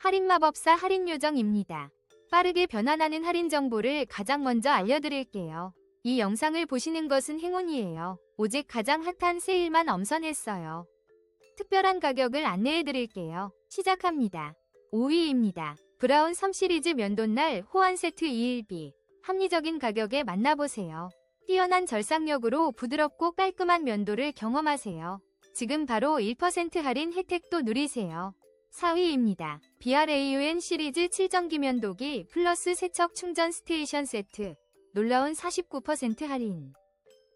할인 마법사 할인 요정입니다. 빠르게 변환하는 할인 정보를 가장 먼저 알려드릴게요. 이 영상을 보시는 것은 행운이에요. 오직 가장 핫한 세일만 엄선했어요. 특별한 가격을 안내해드릴게요. 시작합니다. 5위입니다. 브라운 3시리즈 면도날 호환 세트 2일비. 합리적인 가격에 만나보세요. 뛰어난 절삭력으로 부드럽고 깔끔한 면도를 경험하세요. 지금 바로 1% 할인 혜택도 누리세요. 4위입니다. BRAUN 시리즈 7전기 면도기 플러스 세척 충전 스테이션 세트. 놀라운 49% 할인.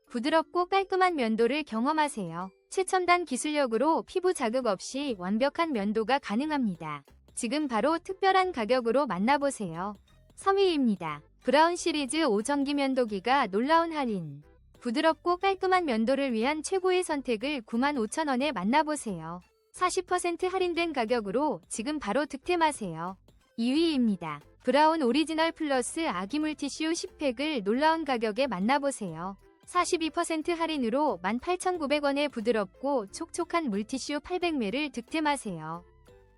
부드럽고 깔끔한 면도를 경험하세요. 최첨단 기술력으로 피부 자극 없이 완벽한 면도가 가능합니다. 지금 바로 특별한 가격으로 만나보세요. 3위입니다. 브라운 시리즈 5전기 면도기가 놀라운 할인. 부드럽고 깔끔한 면도를 위한 최고의 선택을 95,000원에 만나보세요. 40% 할인된 가격으로 지금 바로 득템하세요. 2위입니다. 브라운 오리지널 플러스 아기 물티슈 10팩을 놀라운 가격에 만나보세요. 42% 할인으로 18,900원에 부드럽고 촉촉한 물티슈 800ml를 득템하세요.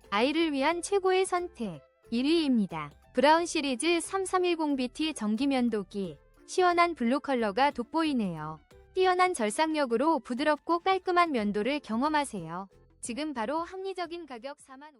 아이를 위한 최고의 선택 1위입니다. 브라운 시리즈 3310BT 전기면도기 시원한 블루 컬러가 돋보이네요. 뛰어난 절삭력으로 부드럽고 깔끔한 면도를 경험하세요. 지금 바로 합리적인 가격 4만